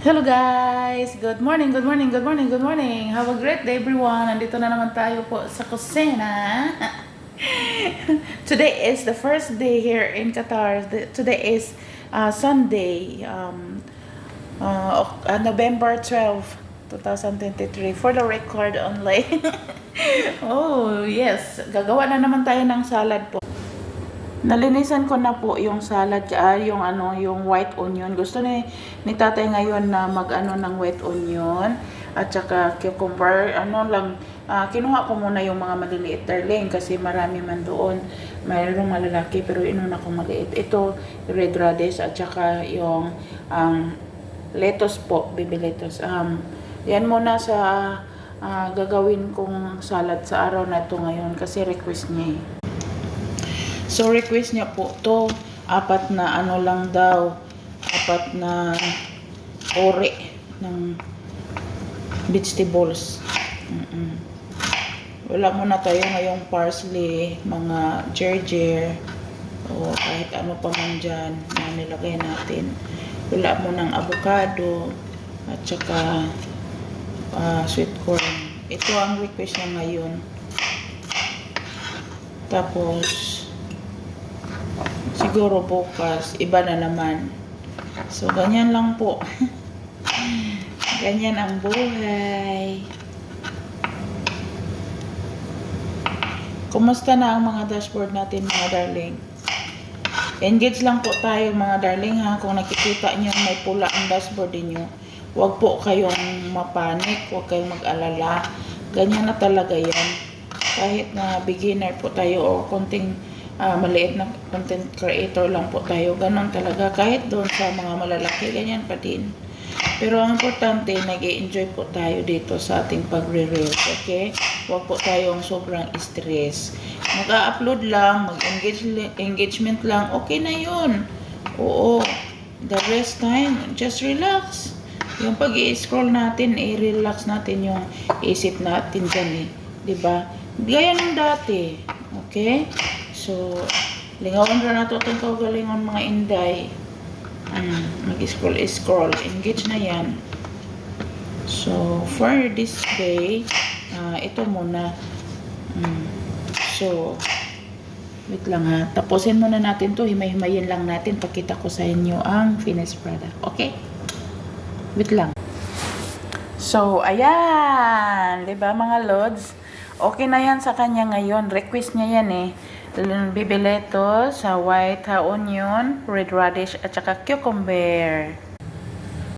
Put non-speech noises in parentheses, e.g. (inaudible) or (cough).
Hello guys! Good morning, good morning, good morning, good morning! Have a great day everyone! Nandito na naman tayo po sa kusina. (laughs) Today is the first day here in Qatar. Today is uh, Sunday, um, uh, uh, November 12, 2023. For the record only. (laughs) oh, yes. Gagawa na naman tayo ng salad po. Nalinisan ko na po yung salad, ah, yung ano, yung white onion. Gusto ni ni Tatay ngayon na mag-ano ng white onion at saka cucumber, ano lang, ah, kinuha ko muna yung mga maliliit darling kasi marami man doon. Mayroong malalaki pero inuna ko maliit. Ito, red radish at saka yung um, lettuce po, baby lettuce. Um, yan muna sa ah, gagawin kong salad sa araw na ito ngayon kasi request niya eh. So request niya po to apat na ano lang daw, apat na ore ng vegetables. Mm-mm. Wala muna tayo ngayong parsley, mga gerger, o kahit ano pa man dyan na nilagay natin. Wala mo ng avocado, at saka ah, sweet corn. Ito ang request niya ngayon. Tapos, siguro bukas, iba na naman. So, ganyan lang po. (laughs) ganyan ang buhay. Kumusta na ang mga dashboard natin mga darling? Engage lang po tayo mga darling ha. Kung nakikita niyo may pula ang dashboard niyo, huwag po kayong mapanik, huwag kayong mag-alala. Ganyan na talaga yan. Kahit na beginner po tayo o konting ah, maliit na content creator lang po tayo, ganon talaga. Kahit doon sa mga malalaki, ganyan pa din. Pero ang importante, nag enjoy po tayo dito sa ating pagre-reels, okay? Huwag po tayong sobrang stress. Mag-upload lang, mag-engage engagement lang, okay na yun. Oo. The rest time, just relax. Yung pag scroll natin, i-relax natin yung isip natin dyan eh. ba? Gaya ng dati. Okay? So, lingawan ra nato itong kaugalingon mga inday. Mm, mag-scroll, scroll. Engage na yan. So, for this day, ah, ito muna. Mm, so, wait lang ha. Tapusin muna natin to. Himay-himayin lang natin. Pakita ko sa inyo ang finished product. Okay? Wait lang. So, ayan. ba mga lods? Okay na yan sa kanya ngayon. Request niya yan eh. Bibileto sa white onion, red radish, at saka cucumber.